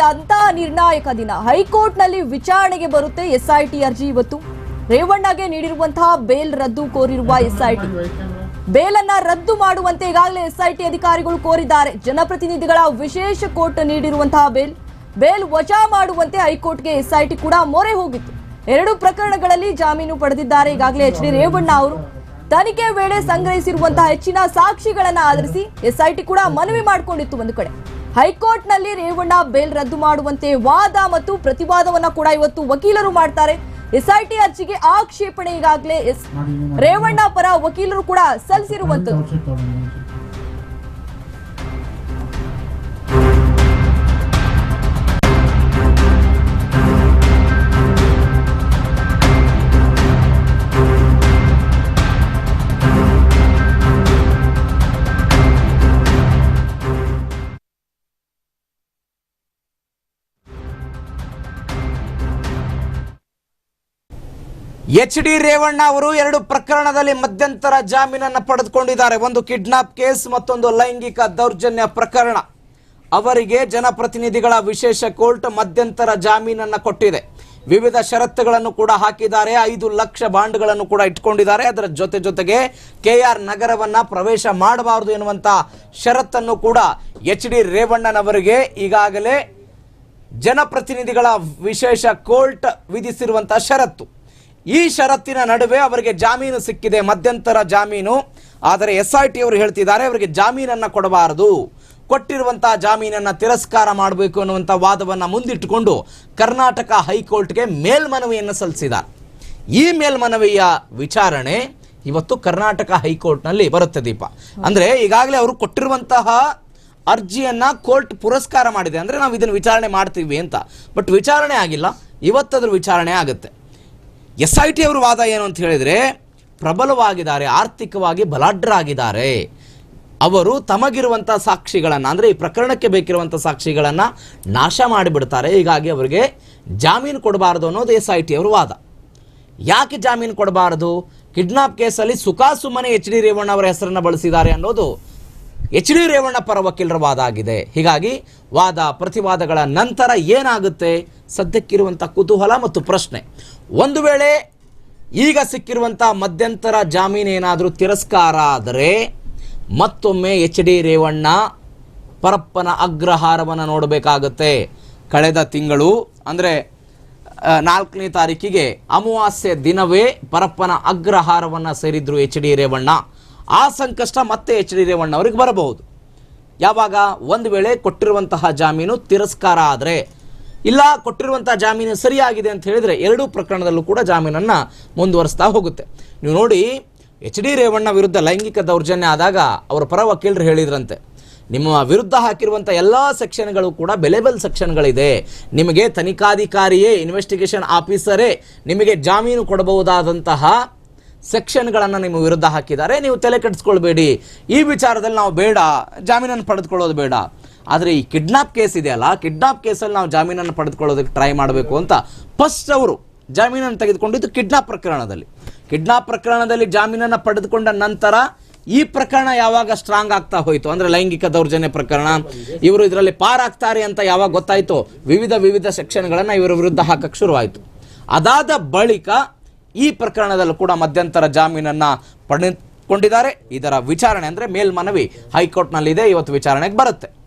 ಅತ್ಯಂತ ನಿರ್ಣಾಯಕ ದಿನ. ಹೈಕೋರ್ಟ್ನಲ್ಲಿ ವಿಚಾರಣೆಗೆ ಬರುತ್ತೆ ಎಸ್ಐಟಿ ಅರ್ಜಿ ಇವತ್ತು. ರೇವಣ್ಣಗೆ ನೀಡಿರುವಂತಹ ಬೇಲ್ ರದ್ದು ಕೋರಿರುವ ಎಸ್ಐಟಿ. ಅನ್ನ ರದ್ದು ಮಾಡುವಂತೆ ಈಗಾಗಲೇ ಎಸ್ಐಟಿ ಅಧಿಕಾರಿಗಳು ಕೋರಿದ್ದಾರೆ. ಜನಪ್ರತಿನಿಧಿಗಳ ವಿಶೇಷ ಕೋರ್ಟ್ ನೀಡಿರುವಂತಹ ಬೇಲ್. ಬೇಲ್ ವಜಾ ಮಾಡುವಂತೆ ಹೈಕೋರ್ಟ್ಗೆ ಎಸ್ಐಟಿ ಕೂಡ ಮೊರೆ ಹೋಗಿತ್ತು. ಎರಡು ಪ್ರಕರಣಗಳಲ್ಲಿ ಜಾಮೀನು ಪಡೆದಿದ್ದಾರೆ. ಈಗಾಗಲೇ ಎಚ್ ಡಿ ರೇವಣ್ಣ ಅವರು. ತನಿಖೆ ವೇಳೆ ಸಂಗ್ರಹಿಸಿರುವಂತಹ ಹೆಚ್ಚಿನ ಸಾಕ್ಷಿಗಳನ್ನ ಆಧರಿಸಿ ಎಸ್ಐಟಿ ಕೂಡ ಮನವಿ ಮಾಡಿಕೊಂಡಿತ್ತು ಒಂದು ಕಡೆ. ಹೈಕೋರ್ಟ್ನಲ್ಲಿ ರೇವಣ್ಣ ಬೇಲ್ ರದ್ದು ಮಾಡುವಂತೆ ವಾದ ಮತ್ತು ಪ್ರತಿವಾದವನ್ನ ಕೂಡ ಇವತ್ತು ವಕೀಲರು ಮಾಡ್ತಾರೆ. ಎಸ್ಐಟಿ ಅರ್ಜಿಗೆ ಆಕ್ಷೇಪಣೆ ಈಗಾಗಲೇ ರೇವಣ್ಣ ಪರ ವಕೀಲರು ಕೂಡ ಸಲ್ಲಿಸಿರುವಂತದ್ದು. ಎಚ್ ಡಿ ರೇವಣ್ಣ ಅವರು ಎರಡು ಪ್ರಕರಣದಲ್ಲಿ ಮಧ್ಯಂತರ ಜಾಮೀನನ್ನು ಪಡೆದುಕೊಂಡಿದ್ದಾರೆ. ಒಂದು ಕಿಡ್ನಾಪ್ ಕೇಸ್, ಮತ್ತೊಂದು ಲೈಂಗಿಕ ದೌರ್ಜನ್ಯ ಪ್ರಕರಣ. ಅವರಿಗೆ ಜನಪ್ರತಿನಿಧಿಗಳ ವಿಶೇಷ ಕೋರ್ಟ್ ಮಧ್ಯಂತರ ಜಾಮೀನನ್ನು ಕೊಟ್ಟಿದೆ. ವಿವಿಧ ಷರತ್ತುಗಳನ್ನು ಕೂಡ ಹಾಕಿದ್ದಾರೆ. ಐದು ಲಕ್ಷ ಬಾಂಡ್ಗಳನ್ನು ಕೂಡ ಇಟ್ಕೊಂಡಿದ್ದಾರೆ. ಅದರ ಜೊತೆ ಜೊತೆಗೆ ಕೆ ಆರ್ ನಗರವನ್ನ ಪ್ರವೇಶ ಮಾಡಬಾರದು ಎನ್ನುವಂಥ ಷರತ್ತನ್ನು ಕೂಡ ಎಚ್ ಡಿ ರೇವಣ್ಣನವರಿಗೆ ಈಗಾಗಲೇ ಜನಪ್ರತಿನಿಧಿಗಳ ವಿಶೇಷ ಕೋರ್ಟ್ ವಿಧಿಸಿರುವಂಥ ಷರತ್ತು. ಈ ಷರತ್ತಿನ ನಡುವೆ ಅವರಿಗೆ ಜಾಮೀನು ಸಿಕ್ಕಿದೆ, ಮಧ್ಯಂತರ ಜಾಮೀನು. ಆದರೆ ಎಸ್ ಐ ಟಿ ಅವರು ಹೇಳ್ತಿದ್ದಾರೆ, ಅವರಿಗೆ ಜಾಮೀನನ್ನು ಕೊಡಬಾರದು. ಕೊಟ್ಟಿರುವಂತಹ ಜಾಮೀನನ್ನು ತಿರಸ್ಕಾರ ಮಾಡಬೇಕು ಅನ್ನುವಂಥ ವಾದವನ್ನ ಮುಂದಿಟ್ಟುಕೊಂಡು ಕರ್ನಾಟಕ ಹೈಕೋರ್ಟ್ಗೆ ಮೇಲ್ಮನವಿಯನ್ನು ಸಲ್ಲಿಸಿದ ಈ ಮೇಲ್ಮನವಿಯ ವಿಚಾರಣೆ ಇವತ್ತು ಕರ್ನಾಟಕ ಹೈಕೋರ್ಟ್ನಲ್ಲಿ ಬರುತ್ತೆ ದೀಪ. ಅಂದ್ರೆ ಈಗಾಗಲೇ ಅವರು ಕೊಟ್ಟಿರುವಂತಹ ಅರ್ಜಿಯನ್ನ ಕೋರ್ಟ್ ಪುರಸ್ಕಾರ ಮಾಡಿದೆ. ಅಂದ್ರೆ ನಾವು ಇದನ್ನು ವಿಚಾರಣೆ ಮಾಡ್ತೀವಿ ಅಂತ. ಬಟ್ ವಿಚಾರಣೆ ಆಗಿಲ್ಲ. ಇವತ್ತದ್ರ ವಿಚಾರಣೆ ಆಗುತ್ತೆ. ಎಸ್ ಐ ಟಿ ಅವರ ವಾದ ಏನು ಅಂತ ಹೇಳಿದರೆ, ಪ್ರಬಲವಾಗಿದ್ದಾರೆ, ಆರ್ಥಿಕವಾಗಿ ಬಲಾಢ್ರಾಗಿದ್ದಾರೆ ಅವರು ತಮಗಿರುವಂಥ ಸಾಕ್ಷಿಗಳನ್ನು, ಅಂದರೆ ಈ ಪ್ರಕರಣಕ್ಕೆ ಬೇಕಿರುವಂಥ ಸಾಕ್ಷಿಗಳನ್ನು ನಾಶ ಮಾಡಿಬಿಡ್ತಾರೆ. ಹೀಗಾಗಿ ಅವರಿಗೆ ಜಾಮೀನು ಕೊಡಬಾರದು ಅನ್ನೋದು ಎಸ್ ಐ ಟಿ ಅವರ ವಾದ. ಯಾಕೆ ಜಾಮೀನು ಕೊಡಬಾರದು? ಕಿಡ್ನಾಪ್ ಕೇಸಲ್ಲಿ ಸುಖಾಸುಮ್ಮನೆ ಎಚ್ ಡಿ ರೇವಣ್ಣ ಅವರ ಹೆಸರನ್ನು ಬಳಸಿದ್ದಾರೆ ಅನ್ನೋದು ಎಚ್ ಡಿ ರೇವಣ್ಣ ಪರ ವಕೀಲರ ವಾದ ಆಗಿದೆ ಹೀಗಾಗಿ ವಾದ ಪ್ರತಿವಾದಗಳ ನಂತರ ಏನಾಗುತ್ತೆ? ಸದ್ಯಕ್ಕಿರುವಂಥ ಕುತೂಹಲ ಮತ್ತು ಪ್ರಶ್ನೆ. ಒಂದು ವೇಳೆ ಈಗ ಸಿಕ್ಕಿರುವಂಥ ಮಧ್ಯಂತರ ಜಾಮೀನು ಏನಾದರೂ ತಿರಸ್ಕಾರ ಆದರೆ ಮತ್ತೊಮ್ಮೆ ಎಚ್ ಡಿ ರೇವಣ್ಣ ಪರಪ್ಪನ ಅಗ್ರಹಾರವನ್ನು ನೋಡಬೇಕಾಗುತ್ತೆ. ಕಳೆದ ತಿಂಗಳು, ಅಂದರೆ ನಾಲ್ಕನೇ ತಾರೀಕಿಗೆ ಅಮಾವಾಸ್ಯೆ ದಿನವೇ ಪರಪ್ಪನ ಅಗ್ರಹಾರವನ್ನು ಸೇರಿದ್ರು ಎಚ್ ಡಿ ರೇವಣ್ಣ ಆ ಸಂಕಷ್ಟ ಮತ್ತೆ ಎಚ್ ಡಿ ರೇವಣ್ಣ ಅವರಿಗೆ ಬರಬಹುದು. ಯಾವಾಗ? ಒಂದು ವೇಳೆ ಕೊಟ್ಟಿರುವಂತಹ ಜಾಮೀನು ತಿರಸ್ಕಾರ ಆದರೆ. ಇಲ್ಲ, ಕೊಟ್ಟಿರುವಂತಹ ಜಾಮೀನು ಸರಿಯಾಗಿದೆ ಅಂತ ಹೇಳಿದರೆ ಎರಡೂ ಪ್ರಕರಣದಲ್ಲೂ ಕೂಡ ಜಾಮೀನನ್ನು ಮುಂದುವರಿಸ್ತಾ ಹೋಗುತ್ತೆ. ನೀವು ನೋಡಿ, ಎಚ್ ಡಿ ರೇವಣ್ಣ ವಿರುದ್ಧ ಲೈಂಗಿಕ ದೌರ್ಜನ್ಯ ಆದಾಗ ಅವರ ಪರ ವಕೀಲರು ಹೇಳಿದ್ರಂತೆ. ನಿಮ್ಮ ವಿರುದ್ಧ ಹಾಕಿರುವಂಥ ಎಲ್ಲ ಸೆಕ್ಷನ್ಗಳು ಕೂಡ ಬೆಲೆಬಲ್ ಸೆಕ್ಷನ್ಗಳಿದೆ. ನಿಮಗೆ ತನಿಖಾಧಿಕಾರಿಯೇ, ಇನ್ವೆಸ್ಟಿಗೇಷನ್ ಆಫೀಸರೇ ನಿಮಗೆ ಜಾಮೀನು ಕೊಡಬಹುದಾದಂತಹ ಸೆಕ್ಷನ್ಗಳನ್ನು ನಿಮ್ಮ ವಿರುದ್ಧ ಹಾಕಿದ್ದಾರೆ. ನೀವು ತಲೆ ಕೆಡಿಸ್ಕೊಳ್ಬೇಡಿ. ಈ ವಿಚಾರದಲ್ಲಿ ನಾವು ಬೇಡ. ಜಾಮೀನನ್ನು ಪಡೆದುಕೊಳ್ಳೋದು ಬೇಡ. ಆದರೆ ಈ ಕಿಡ್ನಾಪ್ ಕೇಸ್ ಇದೆಯಲ್ಲ ಕಿಡ್ನಾಪ್ ಕೇಸಲ್ಲಿ ನಾವು ಜಾಮೀನನ್ನು ಪಡೆದುಕೊಳ್ಳೋದಕ್ಕೆ ಟ್ರೈ ಮಾಡಬೇಕು ಅಂತ ಫಸ್ಟ್ ಅವರು ಜಾಮೀನನ್ನು ತೆಗೆದುಕೊಂಡಿದ್ದು ಕಿಡ್ನಾಪ್ ಪ್ರಕರಣದಲ್ಲಿ. ಕಿಡ್ನಾಪ್ ಪ್ರಕರಣದಲ್ಲಿ ಜಾಮೀನನ್ನು ಪಡೆದುಕೊಂಡ ನಂತರ ಈ ಪ್ರಕರಣ ಯಾವಾಗ ಸ್ಟ್ರಾಂಗ್ ಆಗ್ತಾ ಹೋಯಿತು? ಅಂದರೆ ಲೈಂಗಿಕ ದೌರ್ಜನ್ಯ ಪ್ರಕರಣ. ಇವರು ಇದರಲ್ಲಿ ಪಾರಾಗ್ತಾರೆ ಅಂತ ಯಾವಾಗ ಗೊತ್ತಾಯಿತು? ವಿವಿಧ ವಿವಿಧ ಸೆಕ್ಷನ್ಗಳನ್ನು ಇವರ ವಿರುದ್ಧ ಹಾಕಕ್ಕೆ ಶುರುವಾಯಿತು. ಅದಾದ ಬಳಿಕ ಈ ಪ್ರಕರಣದಲ್ಲೂ ಕೂಡ ಮಧ್ಯಂತರ ಜಾಮೀನನ್ನ ಪಡೆದುಕೊಂಡಿದ್ದಾರೆ. ಇದರ ವಿಚಾರಣೆ ಅಂದ್ರೆ ಮೇಲ್ಮನವಿ ಹೈಕೋರ್ಟ್ನಲ್ಲಿದೆ. ಇವತ್ತು ವಿಚಾರಣೆಗೆ ಬರುತ್ತೆ.